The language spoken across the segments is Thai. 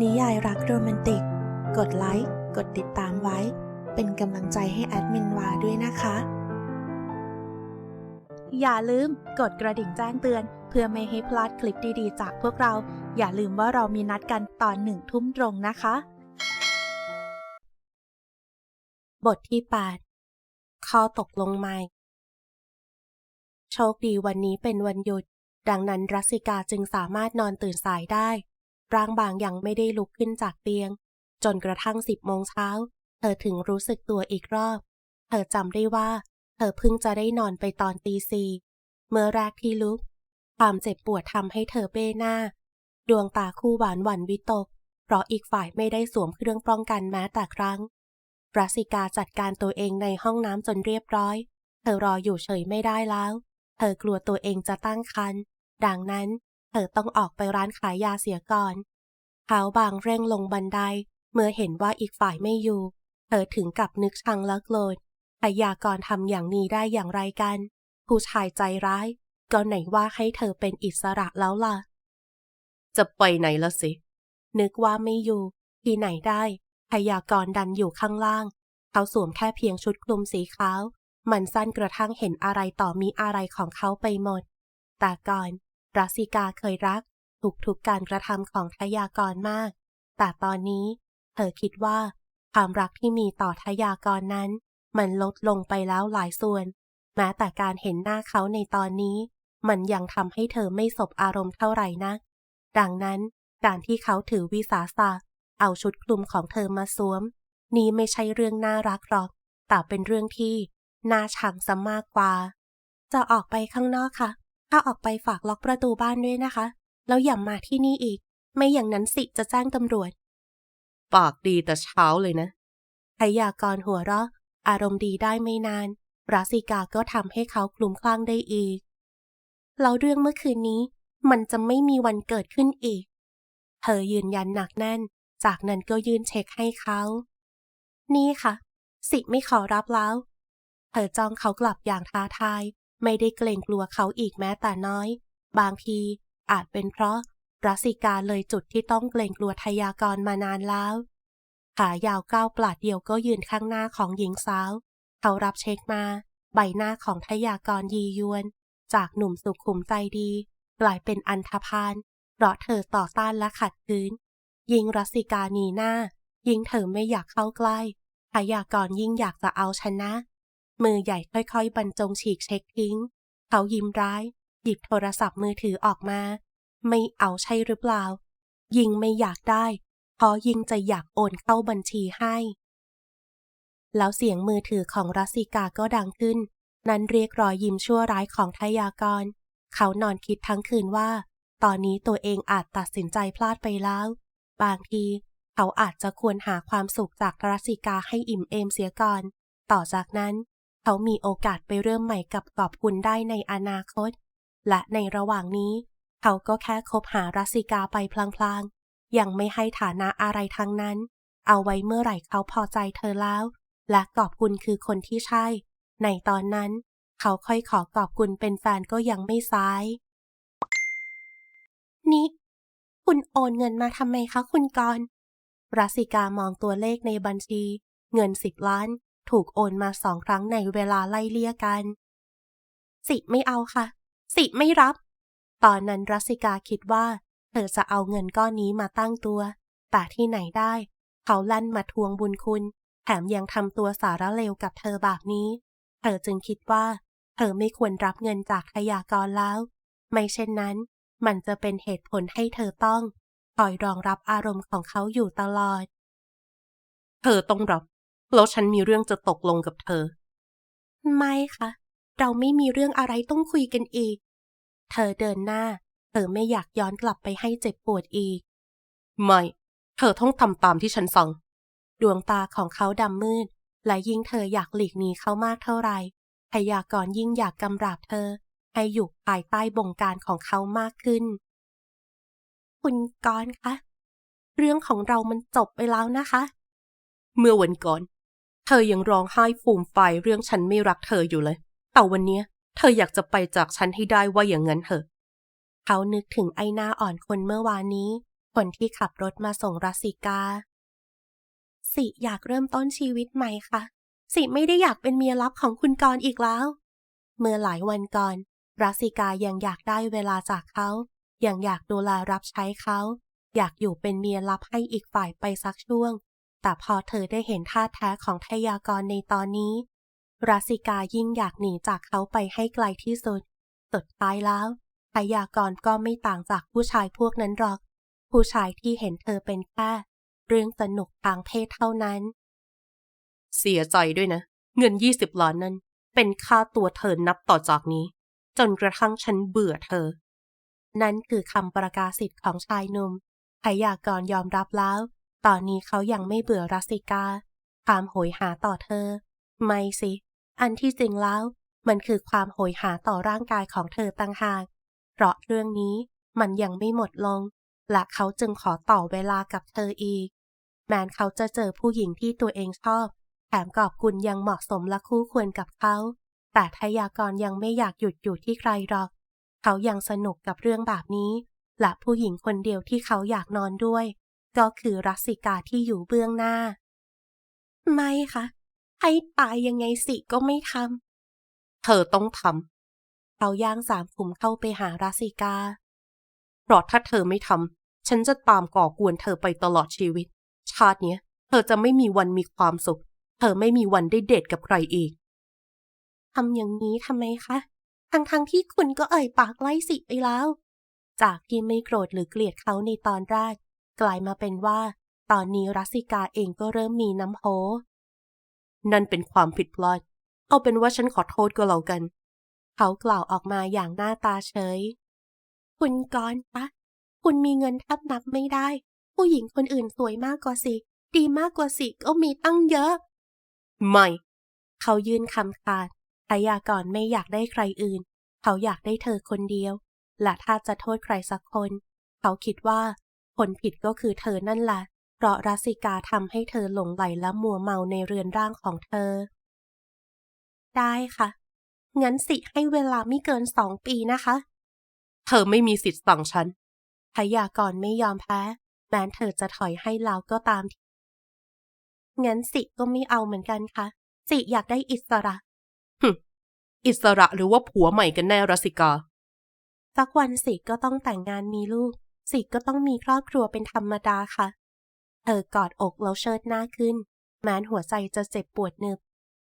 นิยายรักโรแมนติก กดไลค์ กดติดตามไว้ เป็นกำลังใจให้แอดมินวาด้วยนะคะ อย่าลืมกดกระดิ่งแจ้งเตือน เพื่อไม่ให้พลาดคลิปดีๆ จากพวกเรา อย่าลืมว่าเรามีนัดกันตอนหนึ่งทุ่มตรงนะคะ บทที่ 8 ข้อตกลงใหม่ โชคดีวันนี้เป็นวันหยุด ดังนั้นรัสสิกาจึงสามารถนอนตื่นสายได้ ร่างบางยังไม่ได้ลุกขึ้นจากเตียง จนกระทั่งสิบโมงเช้า เธอถึงรู้สึกตัวอีกรอบ เธอจำได้ว่า เธอเพิ่งจะได้นอนไปตอนตีสี่เมื่อแรกที่ลุก ความเจ็บปวดทำให้เธอเบ้หน้า ดวงตาคู่หวานหวั่นวิตก เพราะอีกฝ่ายไม่ได้สวมเครื่องป้องกันแม้แต่ครั้งรัสสิกาจัดการตัวเองในห้องน้ำจนเรียบร้อย เธอรออยู่เฉยไม่ได้แล้ว เธอกลัวตัวเองจะตั้งครรภ์ดังนั้น เธอต้องออกไปร้านขายยาเสียก่อนเท้าบางเร่งลงบันได เมื่อเห็นว่าอีกฝ่ายไม่อยู่ เธอถึงกับนึกชังและโกรธพยากรณ์ทำอย่างนี้ได้อย่างไรกัน ผู้ชายใจร้าย ก็ไหนว่าให้เธอเป็นอิสระแล้วล่ะ จะไปไหนละสิ นึกว่าไม่อยู่ ที่ไหนได้พยากรณ์ดันอยู่ข้างล่าง เขาสวมแค่เพียงชุดคลุมสีขาว มันสั้นกระทั่งเห็นอะไรต่อมีอะไรของเขาไปหมด แต่ก่อน รัสิกาเคยรักทุกๆการกระทำของทยากรมาก แต่ตอนนี้ เธอคิดว่า ความรักที่มีต่อทยากรนั้น มันลดลงไปแล้วหลายส่วน แม้แต่การเห็นหน้าเขาในตอนนี้ มันยังทำให้เธอไม่สบอารมณ์เท่าไหร่นักดังนั้นการที่เขาถือวิสาสะเอาชุดคลุมของเธอมาสวม นี่ไม่ใช่เรื่องน่ารักหรอก แต่เป็นเรื่องที่น่าชังซะมากกว่า จะออกไปข้างนอกค่ะ ถ้าออกไปฝากล็อกประตูบ้านด้วยนะคะ แล้วอย่ามาที่นี่อีก ไม่อย่างนั้นสิจะแจ้งตำรวจ ปากดีแต่เช้าเลยนะพยากรณ์หัวเราะ อารมณ์ดีได้ไม่นาน ราสิกาก็ทำให้เขาคลุ้มคลั่งได้อีก แล้วเรื่องเมื่อคืนนี้มันจะไม่มีวันเกิดขึ้นอีก เธอยืนยันหนักแน่น จากนั้นก็ยื่นเช็คให้เขา นี่ค่ะ สิไม่ขอรับแล้ว เธอจ้องเขากลับอย่างท้าทาย ไม่ได้เกรงกลัวเขาอีกแม้แต่น้อย บางทีอาจเป็นเพราะรัสิกาเลยจุดที่ต้องเกรงกลัวทยากรมานานแล้ว ขายาวก้าวปลาดเดียวก็ยืนข้างหน้าของหญิงสาว เขารับเช็คมา ใบหน้าของทยากรยียวน จากหนุ่มสุขุมใจดี กลายเป็นอันธพาลเพราะเธอต่อต้านและขัดขืน ยิงรัสิกาหนีหน้า ยิงเธอไม่อยากเข้าใกล้พยากรยิ่งอยากจะเอาชนะ มือใหญ่ค่อยๆ บรรจงฉีกเช็คทิ้ง เขายิ้มร้าย หยิบโทรศัพท์มือถือออกมา ไม่เอาใช่หรือเปล่า ยิงไม่อยากได้เพราะยิงจะอยากโอนเข้าบัญชีให้ แล้วเสียงมือถือของรัสิกาก็ดังขึ้น นั้นเรียกรอยยิ้มชั่วร้ายของทยากร เขานอนคิดทั้งคืนว่า ตอนนี้ตัวเองอาจตัดสินใจพลาดไปแล้ว บางทีเขาอาจจะควรหาความสุขจากรัสสิกาให้อิ่มเอมเสียก่อน ต่อจากนั้น เขามีโอกาสไปเริ่มใหม่กับกอบคุณได้ในอนาคต และในระหว่างนี้ เขาก็แค่คบหารัสิกาไปพลางๆ ยังไม่ให้ฐานะอะไรทั้งนั้น เอาไว้เมื่อไหร่เขาพอใจเธอแล้ว และกอบคุณคือคนที่ใช่ ในตอนนั้น เขาค่อยขอกอบคุณเป็นแฟนก็ยังไม่สาย นี่ คุณโอนเงินมาทำไมคะคุณกรณ์รัสิกามองตัวเลขในบัญชี เงินสิบล้าน ถูกโอนมาสองครั้งในเวลาไล่เลี่ยกัน สิไม่เอาค่ะ สิไม่รับ ตอนนั้นรัสิกาคิดว่า เธอจะเอาเงินก้อนนี้มาตั้งตัว แต่ที่ไหนได้ เขาลั่นมาทวงบุญคุณ แถมยังทำตัวสารเลวกับเธอแบบนี้ เธอจึงคิดว่า เธอไม่ควรรับเงินจากทยากรแล้ว ไม่เช่นนั้น มันจะเป็นเหตุผลให้เธอต้องคอยรองรับอารมณ์ของเขาอยู่ตลอด เธอต้องรับ แล้วฉันมีเรื่องจะตกลงกับเธอ ไม่ค่ะ เราไม่มีเรื่องอะไรต้องคุยกันอีก เธอเดินหน้า เธอไม่อยากย้อนกลับไปให้เจ็บปวดอีก ไม่ เธอต้องทำตามที่ฉันสั่ง ดวงตาของเขาดำมืด และยิ่งเธออยากหลีกหนีเขามากเท่าไหร่พยากรณ์ยิ่งอยากกำราบเธอ ให้อยู่ภายใต้บงการของเขามากขึ้น คุณกรณ์คะ เรื่องของเรามันจบไปแล้วนะคะ เมื่อวันก่อน เธอยังร้องไห้ฟูมไฟเรื่องฉันไม่รักเธออยู่เลย แต่วันนี้เธออยากจะไปจากฉันให้ได้ว่าอย่างนั้นเถอะ เขานึกถึงไอ้หน้าอ่อนคนเมื่อวานนี้ คนที่ขับรถมาส่งรัสิกา สิอยากเริ่มต้นชีวิตใหม่ค่ะ สิไม่ได้อยากเป็นเมียลับของคุณกรณ์อีกแล้ว เมื่อหลายวันก่อนรัสสิกายังอยากได้เวลาจากเขา ยังอยากดูแลรับใช้เขา อยากอยู่เป็นเมียลับให้อีกฝ่ายไปสักช่วง แต่พอเธอได้เห็นท่าแท้ของทยากรในตอนนี้ รัสสิกายิ่งอยากหนีจากเขาไปให้ไกลที่สุด สุดท้ายแล้วทยากรก็ไม่ต่างจากผู้ชายพวกนั้นหรอก ผู้ชายที่เห็นเธอเป็นแค่เรื่องสนุกทางเพศเท่านั้น เสียใจด้วยนะ เงิน20ล้านนั้น เป็นค่าตัวเธอนับต่อจากนี้ จนกระทั่งฉันเบื่อเธอ นั่นคือคำประกาศสิทธิ์ของชายหนุ่มพยากรณ์ยอมรับแล้ว ตอนนี้เขายังไม่เบื่อรัสิกาความโหยหาต่อเธอ ไม่สิ อันที่จริงแล้ว มันคือความโหยหาต่อร่างกายของเธอต่างหาก เพราะเรื่องนี้มันยังไม่หมดลง และเขาจึงขอต่อเวลากับเธออีก แม้นเขาจะเจอผู้หญิงที่ตัวเองชอบ แถมกอบกุลยังเหมาะสมและคู่ควรกับเขา แต่ทยากรยังไม่อยากหยุดอยู่ที่ใครหรอก เขายังสนุกกับเรื่องแบบนี้ และผู้หญิงคนเดียวที่เขาอยากนอนด้วย ก็คือรัสิกาที่อยู่เบื้องหน้า ไม่ค่ะ ให้ตายยังไงสิก็ไม่ทำเธอต้องทำเขาย่างสามขุมเข้าไปหารัสิกาเพราะถ้าเธอไม่ทำฉันจะตามก่อกวนเธอไปตลอดชีวิต ชาติเนี้ย เธอจะไม่มีวันมีความสุข เธอไม่มีวันได้เดทกับใครอีกทำอย่างนี้ทำไมคะทั้งๆทที่คุณก็เอ่ยปากไล่สิไปแล้ว จากที่ไม่โกรธหรือเกลียดเขาในตอนแรก กลายมาเป็นว่า ตอนนี้รัสิกาเองก็เริ่มมีน้ำโหนั่นเป็นความผิดพลาดเอาเป็นว่าฉันขอโทษก็แล้วกัน เขากล่าวออกมาอย่างหน้าตาเฉย คุณกรณ์คะคุณมีเงินแทบนับไม่ได้ ผู้หญิงคนอื่นสวยมากกว่าสิ ดีมากกว่าสิก็มีตั้งเยอะ ไม่ เขายื่นคำขาดพยากรณ์ไม่อยากได้ใครอื่น เขาอยากได้เธอคนเดียว และถ้าจะโทษใครสักคน เขาคิดว่า คนผิดก็คือเธอนั่นแหละเพราะรัสสิกาทำให้เธอหลงไหลและมัวเมาในเรือนร่างของเธอ ได้ค่ะ งั้นสิให้เวลาไม่เกินสองปีนะคะ เธอไม่มีสิทธิ์สั่งฉันพยากรณ์ไม่ยอมแพ้ แม้นเธอจะถอยให้เราก็ตามงั้นสิก็ไม่เอาเหมือนกันค่ะ สิอยากได้อิสระอิสระหรือว่าผัวใหม่กันแน่รัสสิกาสักวันสิก็ต้องแต่งงานมีลูก สิก็ต้องมีครอบครัวเป็นธรรมดาค่ะ เธอกอดอกแล้วเชิดหน้าขึ้น แม้นหัวใจจะเจ็บปวดหนึบ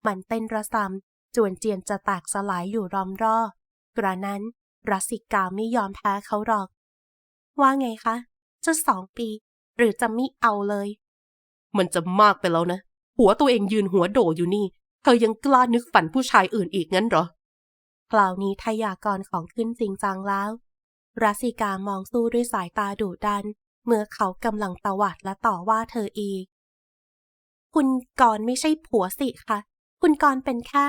มันเต้นระสำจวนเจียนจะแตกสลายอยู่รอมรอบกระนั้นรัสสิกาไม่ยอมแพ้เขาหรอก ว่าไงคะ จะสองปี หรือจะไม่เอาเลย มันจะมากไปแล้วนะ หัวตัวเองยืนหัวโดอยู่นี่ เธอยังกล้านึกฝันผู้ชายอื่นอีกงั้นเหรอคราวนี้ทยากรของขึ้นจริงจังแล้ว รัสิกามองสู้ด้วยสายตาดุดัน เมื่อเขากำลังตวาดและต่อว่าเธออีก คุณกรไม่ใช่ผัวสิคะคุณกรเป็นแค่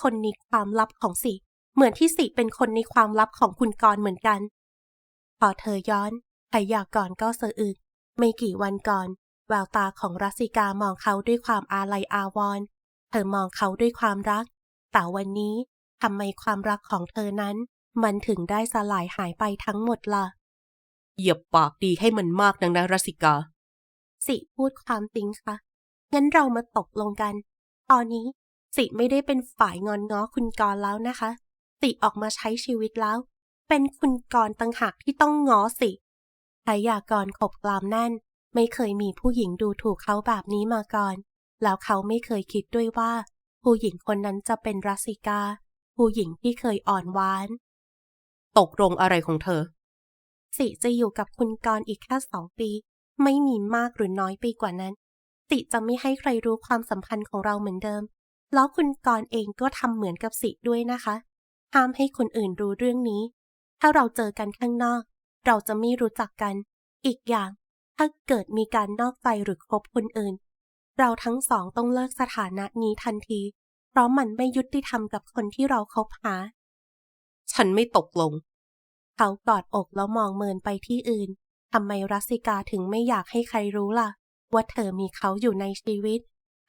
คนในความลับของสิ เหมือนที่สิเป็นคนในความลับของคุณกรเหมือนกัน พอเธอย้อนทยากรก็เสะอึก ไม่กี่วันก่อน แววตาของรัสสิกามองเขาด้วยความอาลัยอาวรณ์เธอมองเขาด้วยความรัก แต่วันนี้ทำไมความรักของเธอนั้น มันถึงได้สลายหายไปทั้งหมดล่ะ เหยียบปากดีให้มันมากนังนะรัสสิกา สิพูดความจริงค่ะ งั้นเรามาตกลงกัน ตอนนี้สิไม่ได้เป็นฝ่ายงอนง้อคุณกรณ์แล้วนะคะ สิออกมาใช้ชีวิตแล้ว เป็นคุณกรณ์ต่างหากที่ต้องง้อสิพยากรณ์ขบกลามแน่น ไม่เคยมีผู้หญิงดูถูกเขาแบบนี้มาก่อน แล้วเขาไม่เคยคิดด้วยว่า ผู้หญิงคนนั้นจะเป็นรัสสิกา ผู้หญิงที่เคยอ่อนหวาน ตกลงอะไรของเธอ สิจะอยู่กับคุณกรณ์อีกแค่สองปี ไม่มีมากหรือน้อยไปกว่านั้น สิจะไม่ให้ใครรู้ความสัมพันธ์ของเราเหมือนเดิม แล้วคุณกรณ์เองก็ทำเหมือนกับสิด้วยนะคะ ห้ามให้คนอื่นรู้เรื่องนี้ ถ้าเราเจอกันข้างนอก เราจะไม่รู้จักกัน อีกอย่าง ถ้าเกิดมีการนอกใจหรือคบคนอื่น เราทั้งสองต้องเลิกสถานะนี้ทันที เพราะมันไม่ยุติธรรมกับคนที่เราคบหา ฉันไม่ตกลง เขากอดอกแล้วมองเมินไปที่อื่นทำไมรัสิกาถึงไม่อยากให้ใครรู้ล่ะ ว่าเธอมีเขาอยู่ในชีวิต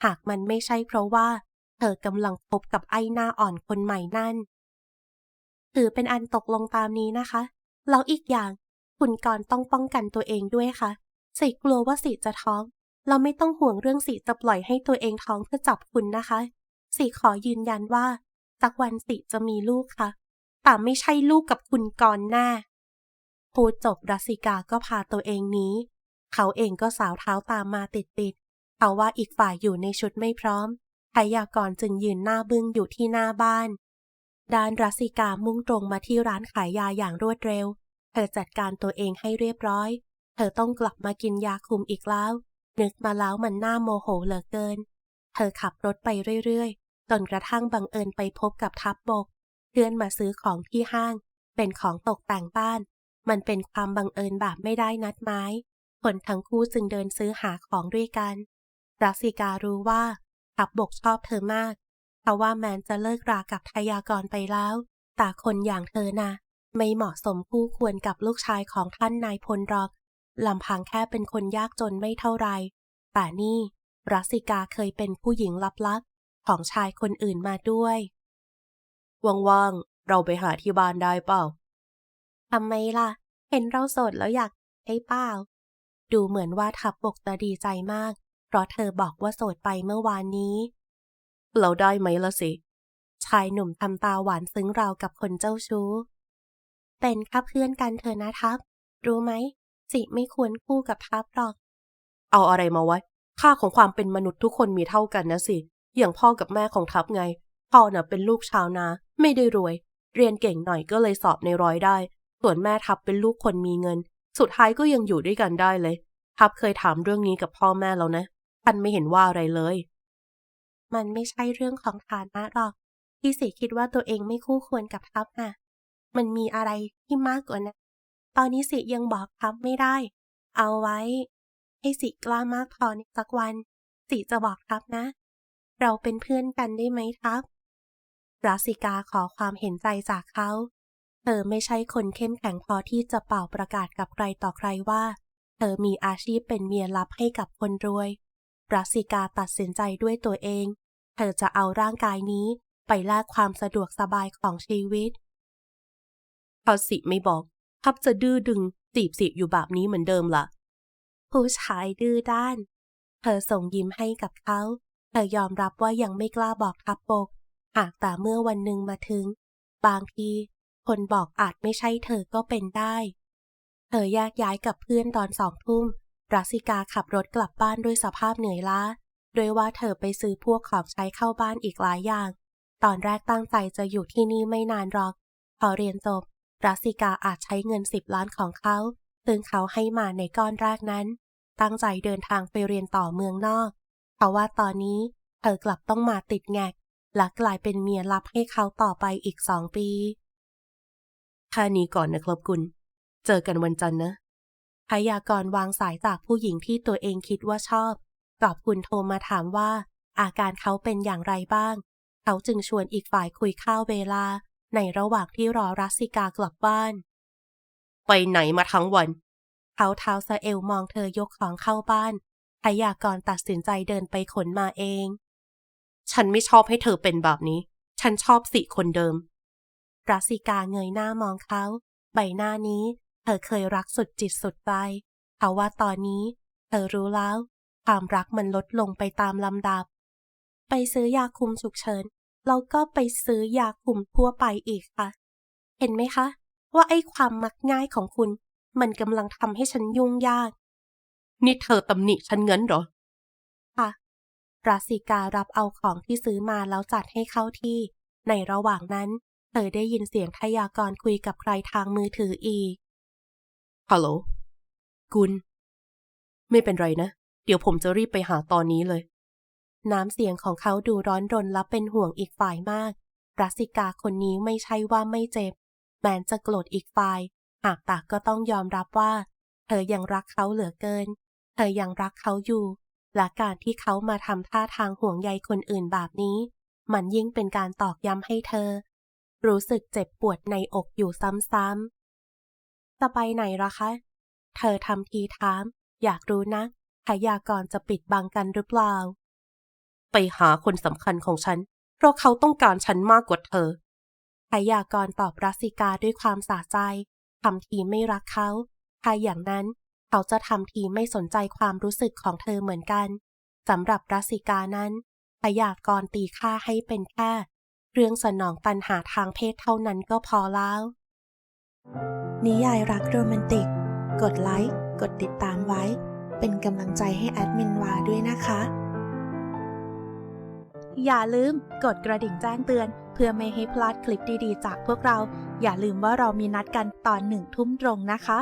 หากมันไม่ใช่เพราะว่า เธอกำลังพบกับไอ้หน้าอ่อนคนใหม่นั่น ถือเป็นอันตกลงตามนี้นะคะ แล้วอีกอย่างคุณกรณ์ต้องป้องกันตัวเองด้วยค่ะ สิกลัวว่าสิจะท้อง เราไม่ต้องห่วงเรื่องสิจะปล่อยให้ตัวเองท้องเพื่อจับคุณนะคะ สิขอยืนยันว่าสักวันสิจะมีลูกค่ะ แต่ไม่ใช่ลูกกับคุณกรณ์แน่พูดจบรัสิกาก็พาตัวเองหนีเขาเองก็สาวเท้าตามมาติดๆเพราว่าอีกฝ่ายอยู่ในชุดไม่พร้อมพยากรจึงยืนหน้าบึ้งอยู่ที่หน้าบ้าน ด้านรัสิกามุ่งตรงมาที่ร้านขายยาอย่างรวดเร็ว เธอจัดการตัวเองให้เรียบร้อย เธอต้องกลับมากินยาคุมอีกแล้ว นึกมาแล้วมันน่าโมโหเหลือเกิน เธอขับรถไปเรื่อยๆจนกระทั่งบังเอิญไปพบกับทับบก เพื่อนมาซื้อของที่ห้าง เป็นของตกแต่งบ้าน มันเป็นความบังเอิญแบบไม่ได้นัดหมายคนทั้งคู่จึงเดินซื้อหาของด้วยกันรัสิการู้ว่าทับบกชอบเธอมากเพราะว่าแมนจะเลิกรากับทายากรไปแล้ว แต่คนอย่างเธอนะ่ะไม่เหมาะสมคู่ควรกับลูกชายของท่านนายพลหรอกลำพังแค่เป็นคนยากจนไม่เท่าไร แต่นี่รัสสิกาเคยเป็นผู้หญิงลับๆของชายคนอื่นมาด้วย ว่างๆ เราไปหาที่บ้านได้เปล่าทำไมล่ะ เห็นเราโสดแล้วอยากให้เปล่า ดูเหมือนว่าทับบกจะดีใจมาก เพราะเธอบอกว่าโสดไปเมื่อวานนี้ เราได้ไหมละสิ ชายหนุ่มทำตาหวานซึ้งราวกับคนเจ้าชู้ เป็นแค่เพื่อนกันเธอนะทับ รู้ไหม สิไม่ควรคู่กับทับหรอก เอาอะไรมาไว้ ค่าของความเป็นมนุษย์ทุกคนมีเท่ากันนะสิ อย่างพ่อกับแม่ของทัพไง พ่อน่ะเป็นลูกชาวนา ไม่ได้รวย เรียนเก่งหน่อยก็เลยสอบในร้อยได้ ส่วนแม่ทัพเป็นลูกคนมีเงิน สุดท้ายก็ยังอยู่ด้วยกันได้เลย ทัพเคยถามเรื่องนี้กับพ่อแม่แล้วนะท่านไม่เห็นว่าอะไรเลย มันไม่ใช่เรื่องของฐานะหรอกที่สิคิดว่าตัวเองไม่คู่ควรกับทัพน่ะ มันมีอะไรที่มากกว่านั้นตอนนี้สิยังบอกทัพไม่ได้ เอาไว้ ให้สิกล้ามากพอในสักวัน สิจะบอกทัพนะ เราเป็นเพื่อนกันได้ไหมทัพ รัสิกาขอความเห็นใจจากเขา เธอไม่ใช่คนเข้มแข็งพอที่จะเป่าประกาศกับใครต่อใครว่า เธอมีอาชีพเป็นเมียลับให้กับคนรวย รัสิกาตัดสินใจด้วยตัวเอง เธอจะเอาร่างกายนี้ไปแลกความสะดวกสบายของชีวิตถ้าสิไม่บอกทัพจะดื้อดึงจีบสิอยู่แบบนี้เหมือนเดิมล่ะ ผู้ชายดื้อด้าน เธอส่งยิ้มให้กับเขา เธอยอมรับว่ายังไม่กล้าบอกทับบก หากแต่เมื่อวันหนึ่งมาถึง บางทีคนบอกอาจไม่ใช่เธอก็เป็นได้ เธอแยกย้ายกับเพื่อนตอนสองทุ่ม รัสิกาขับรถกลับบ้านด้วยสภาพเหนื่อยล้าโดยว่าเธอไปซื้อพวกของใช้เข้าบ้านอีกหลายอย่าง ตอนแรกตั้งใจจะอยู่ที่นี่ไม่นานหรอก พอเรียนจบ รัสสิกาอาจใช้เงินสิบล้านของเขา ซึ่งเขาให้มาในก้อนแรกนั้น ตั้งใจเดินทางไปเรียนต่อเมืองนอก เพราะว่าตอนนี้เธอกลับต้องมาติดแงก และกลายเป็นเมียลับให้เขาต่อไปอีกสองปีแค่นี้ก่อนนะครับคุณ เจอกันวันจันทร์นะพยากรวางสายจากผู้หญิงที่ตัวเองคิดว่าชอบกอบคุณโทรมาถามว่า อาการเขาเป็นอย่างไรบ้าง เขาจึงชวนอีกฝ่ายคุยข้าวเวลา ในระหว่างที่รอรัสสิกากลับบ้าน ไปไหนมาทั้งวัน เขาเท้าสะเอลมองเธอยกของเข้าบ้านพยากรตัดสินใจเดินไปขนมาเอง ฉันไม่ชอบให้เธอเป็นแบบนี้ ฉันชอบสิคนเดิมรัสสิกาเงยหน้ามองเขา ใบหน้านี้ เธอเคยรักสุดจิตสุดใจเขาว่าตอนนี้ เธอรู้แล้ว ความรักมันลดลงไปตามลำดับ ไปซื้อยาคุมฉุกเฉินแล้วก็ไปซื้อยาคุมทั่วไปอีกค่ะ เห็นไหมคะ ว่าไอ้ความมักง่ายของคุณ มันกำลังทำให้ฉันยุ่งยาก นี่เธอตำหนิฉันเงั้นเหรอ ค่ะ รัสสิการัเอาของที่ซื้อมาแล้วจัดให้เข้าที่ ในระหว่างนั้นเธอได้ยินเสียงทยากรคุยกับใครทางมือถืออีก ฮัลโหล กุล ไม่เป็นไรนะ เดี๋ยวผมจะรีบไปหาตอนนี้เลย น้ำเสียงของเขาดูร้อนรนและเป็นห่วงอีกฝ่ายมาก รัสสิกาคนนี้ไม่ใช่ว่าไม่เจ็บ แม้จะโกรธอีกฝ่าย หากตากก็ต้องยอมรับว่า เธอยังรักเขาเหลือเกิน เธอยังรักเขาอยู่ และการที่เขามาทำท่าทางห่วงใยคนอื่นแบบนี้ มันยิ่งเป็นการตอกย้ำให้เธอ รู้สึกเจ็บปวดในอกอยู่ซ้ำๆจะไปไหนล่ะคะ เธอทำทีถาม อยากรู้นะพยากรจะปิดบังกันหรือเปล่า ไปหาคนสำคัญของฉัน เพราะเขาต้องการฉันมากกว่าเธอพยากรตอบรัสสิกาด้วยความสาใจทำทีไม่รักเขาถ้าอย่างนั้น เขาจะทำทีไม่สนใจความรู้สึกของเธอเหมือนกันสำหรับรัสิกานั้นพยากรตีค่าให้เป็นแค่เรื่องสนองตันหาทางเพศเท่านั้นก็พอแล้ว นิยายรักโรแมนติก กดไลค์ กดติดตามไว้ เป็นกำลังใจให้แอดมินวาด้วยนะคะ อย่าลืมกดกระดิ่งแจ้งเตือน เพื่อไม่ให้พลาดคลิปดีๆ จากพวกเรา อย่าลืมว่าเรามีนัดกันตอนหนึ่งทุ่มตรงนะคะ